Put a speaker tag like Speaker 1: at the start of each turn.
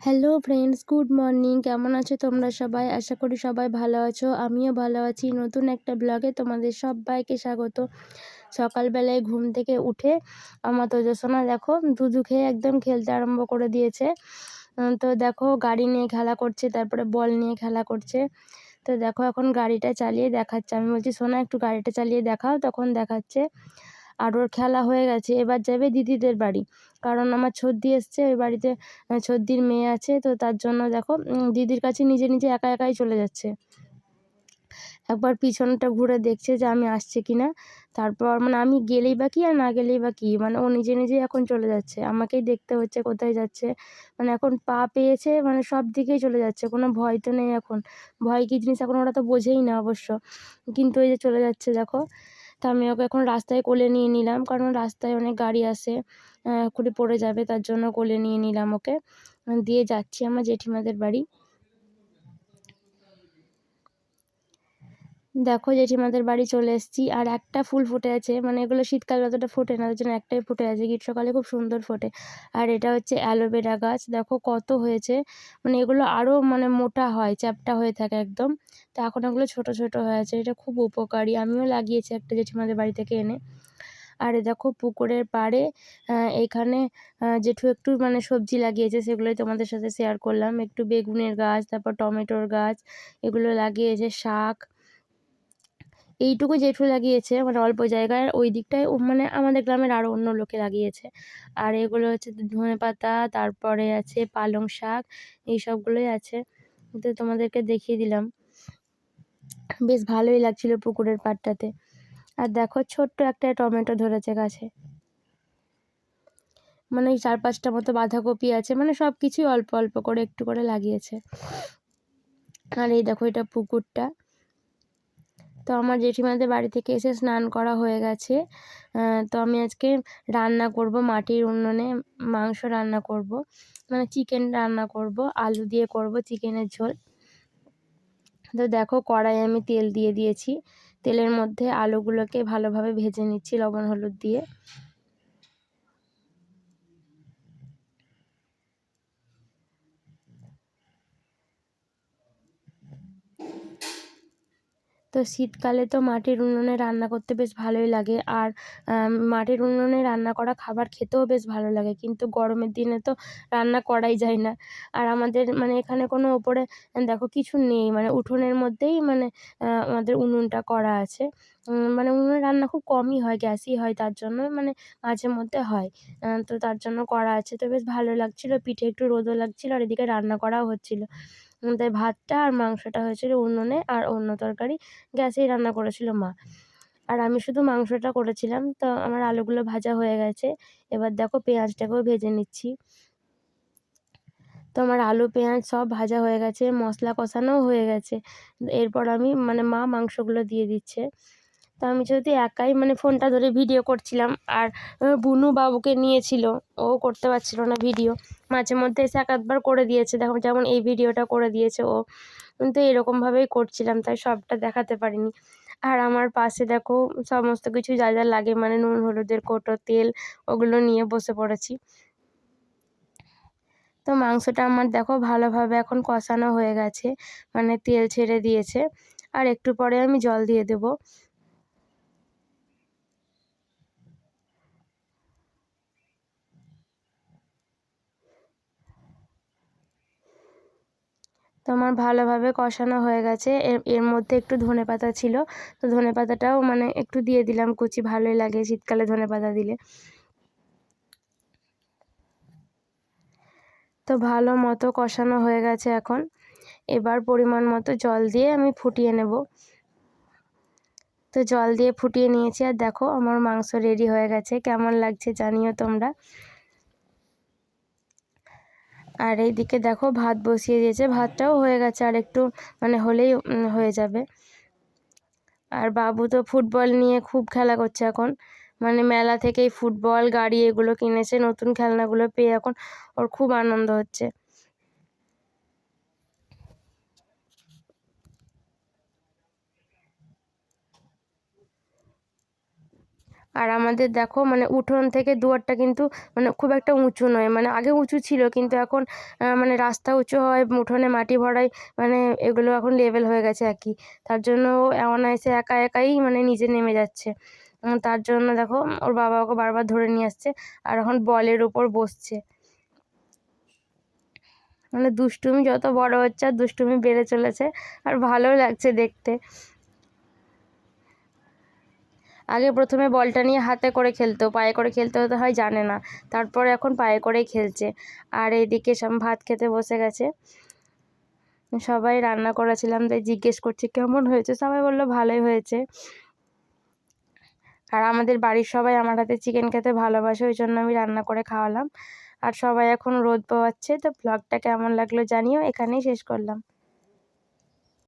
Speaker 1: Hello friends good morning কেমন আছো তোমরা সবাই? আশা করি সবাই ভালো আছো। আমিও ভালো আছি। নতুন একটা ব্লগে তোমাদের সবাইকে স্বাগত। সকালবেলায় ঘুম থেকে উঠে আমার তোজসোনা দেখো, দুধু খেয়ে একদম খেলতে আরম্ভ করে দিয়েছে। তো দেখো, গাড়ি নিয়ে খেলা করছে, তারপরে বল নিয়ে খেলা করছে। তো দেখো, এখন গাড়িটা চালিয়ে দেখাচ্ছে। আমি বলছি, সোনা, একটু গাড়িটা চালিয়ে দেখাও। তখন দেখাচ্ছে আর ওর খেলা হয়ে গেছে। এবার যাবে দিদিদের বাড়ি। কারণ আমার ছর্দি এসছে, ওই বাড়িতে ছর্দির মেয়ে আছে। তো তার জন্য দেখো দিদির কাছে নিজে নিজে একা, একাই চলে যাচ্ছে। একবার পিছনটা ঘুরে দেখছে যে আমি আসছে কি না তারপর মানে আমি গেলেই বা কি আর না গেলেই বা কি? মানে ও নিজে নিজেই এখন চলে যাচ্ছে। আমাকেই দেখতে হচ্ছে কোথায় যাচ্ছে। মানে এখন পা পেয়েছে মানে সব দিকেই চলে যাচ্ছে। কোনো ভয় তো নেই এখন। ভয় কী জিনিস এখন ওরা তো বোঝেই না অবশ্য। কিন্তু ওই যে চলে যাচ্ছে, দেখো। তা আমি ওকে এখন রাস্তায় কোলে নিয়ে নিলাম। কারণ রাস্তায় অনেক গাড়ি আসে খুলে পড়ে যাবে, তার জন্য কোলে নিয়ে নিলাম ওকে। দিয়ে যাচ্ছি আমার জেঠিমাদের বাড়ি। দেখো জেঠিমাদের বাড়ি চলে এসেছি, আর একটা ফুল ফুটে আছে মানে এগুলো শীতকালে অতটা ফোটে না, ওই জন্য একটাই ফুটে আছে, গ্রীষ্মকালে খুব সুন্দর ফোটে। আর এটা হচ্ছে অ্যালোভেরা গাছ, দেখো কত হয়েছে মানে এগুলো আরও মানে মোটা হয়, চ্যাপটা হয়ে থাকে একদম। তো এখন এগুলো ছোটো ছোটো হয়ে আছে, এটা খুব উপকারী, আমিও লাগিয়েছি একটা জেঠিমাদের বাড়ি থেকে এনে। আর দেখো পুকুরের পাড়ে এখানে জেঠু একটু মানে সবজি লাগিয়েছে, সেগুলোই তোমাদের সাথে শেয়ার করলাম। একটু বেগুনের গাছ, তারপর টমেটোর গাছ, এগুলো লাগিয়েছে, শাক এইটুকু জেঠু লাগিয়েছে মানে অল্প জায়গায়। ওই দিকটায় মানে আমাদের গ্রামের আরও অন্য লোকে লাগিয়েছে। আর এগুলো হচ্ছে ধনে পাতা, তারপরে আছে পালং শাক এই সবগুলোই আছে। তো তোমাদেরকে দেখিয়ে দিলাম। বেশ ভালোই লাগছিল পুকুরের পাড়টাতে। আর দেখো ছোট্ট একটা টমেটো ধরেছে গাছে। মানে চার পাঁচটা মতো বাঁধাকপি আছে মানে সব কিছুই অল্প অল্প করে একটু করে লাগিয়েছে। আর এই দেখো এটা পুকুরটা। তো আমার জেঠিমাদের বাড়ি থেকে এসে স্নান করা হয়ে গেছে। তো আমি আজকে রান্না করব মাটির উনুনে, মাংস রান্না করব। মানে চিকেন রান্না করব, আলু দিয়ে করব চিকেনের ঝোল। তো দেখো কড়াই আমি তেল দিয়ে দিয়েছি। তেলের মধ্যে আলুগুলোকে ভালোভাবে ভেজে নিচ্ছি লবণ হলুদ দিয়ে। তো শীতকালে তো মাটির উনুনে রান্না করতে বেশ ভালোই লাগে। আর মাটির উনুনে রান্না করা খাবার খেতেও বেশ ভালো লাগে। কিন্তু গরমের দিনে তো রান্না করাই যায় না। আর আমাদের মানে এখানে কোনো ওপরে, দেখো কিছু নেই। মানে উঠোনের মধ্যেই মানে আমাদের উনুনটা করা আছে। মানে উনুনে রান্না খুব কমই হয়, গ্যাসই হয় তার জন্য মানে মাঝে মধ্যে হয়। তো তার জন্য করা আছে। তো বেশ ভালো লাগছিল। পিঠে একটু রোদও লাগছিল আর এদিকে রান্না করাও হচ্ছিল। তাই ভাতটা আর মাংসটা হয়েছিল উনুনে আর অন্য তরকারি। গ্যাসেই রান্না করেছিল মা। আর আমি শুধু মাংসটা করেছিলাম। তো আমার আলুগুলো ভাজা হয়ে গেছে। এবার দেখো পেঁয়াজটাকেও ভেজে নিচ্ছি। তো আমার আলু, পেঁয়াজ সব ভাজা হয়ে গেছে, মশলা কষানোও হয়ে গেছে। এরপর আমি মানে মা মাংসগুলো দিয়ে দিচ্ছে। তো আমি যেহেতু একাই মানে ফোনটা ধরে ভিডিও করছিলাম আর বুনু বাবুকে নিয়েছিল, ও করতে পারছিল না ভিডিও। মাঝে মধ্যে এসে এক আধবার করে দিয়েছে, দেখো যেমন এই ভিডিওটা করে দিয়েছে ও। কিন্তু এরকমভাবেই করছিলাম, তাই সবটা দেখাতে পারিনি। আর আমার পাশে দেখো সমস্ত কিছু যা যা লাগে মানে নুন, হলুদের কোটো, তেল, ওগুলো নিয়ে বসে পড়েছি। তো মাংসটা আমার দেখো ভালোভাবে এখন কষানো হয়ে গেছে মানে তেল ছেড়ে দিয়েছে। আর একটু পরে আমি জল দিয়ে দেবো। তো আমার ভালোভাবে কষানো হয়ে গেছে। এর এর মধ্যে একটু ধনে পাতা ছিল। তো ধনে পাতাটাও মানে একটু দিয়ে দিলাম কুচি, ভালোই লাগে শীতকালে ধনে পাতা দিলে। তো ভালো মতো কষানো হয়ে গেছে এখন। এবার পরিমাণ মতো জল দিয়ে আমি ফুটিয়ে নেব। তো জল দিয়ে ফুটিয়ে নিয়েছি। আর দেখো, আমার মাংস রেডি হয়ে গেছে। কেমন লাগছে জানিও তোমরা। আর এইদিকে দেখো ভাত বসিয়ে দিয়েছে, ভাতটাও হয়ে গেছে আর একটু মানে হলেই হয়ে যাবে। আর বাবু তো ফুটবল নিয়ে খুব খেলা করছে এখন। মানে মেলা থেকেই ফুটবল, গাড়ি এগুলো কিনেছে, নতুন খেলনাগুলো পেয়ে এখন ওর খুব আনন্দ হচ্ছে। আর আমাদের দেখো মানে উঠোন থেকে দুয়ারটা কিন্তু মানে খুব একটা উঁচু নয় মানে আগে উঁচু ছিল, কিন্তু এখন মানে রাস্তা উঁচু হয়, উঠোনে মাটি ভরাই মানে এগুলো এখন লেভেল হয়ে গেছে একই। তার জন্য ও অনায়াসে একা একাই মানে নিজে নেমে যাচ্ছে। তার জন্য দেখো, ওর বাবা ওকে বারবার ধরে নিয়ে আসছে, আর এখন বলের ওপর বসছে। মানে দুষ্টুমি যত বড় হচ্ছে, আর দুষ্টুমি বেড়ে চলেছে, আর ভালোও লাগছে দেখতে। আগে প্রথমে বলটা নিয়ে হাতে করে খেলতো, পায়ে করে খেলতে হতে হয়, জানে না। তারপর এখন পায়ে করেই খেলছে। আর এইদিকে সব ভাত খেতে বসে গেছে। সবাই রান্না করেছিলাম, তাই জিজ্ঞেস করছে, কেমন হয়েছে? সবাই বলল, ভালোই হয়েছে। আর আমাদের বাড়ির সবাই আমার হাতে চিকেন খেতে ভালোবাসে, ওই জন্য আমি রান্না করে খাওয়ালাম। আর সবাই এখন রোদ পোয়াচ্ছে তো ব্লগটা কেমন লাগল জানিও, এখানেই শেষ করলাম।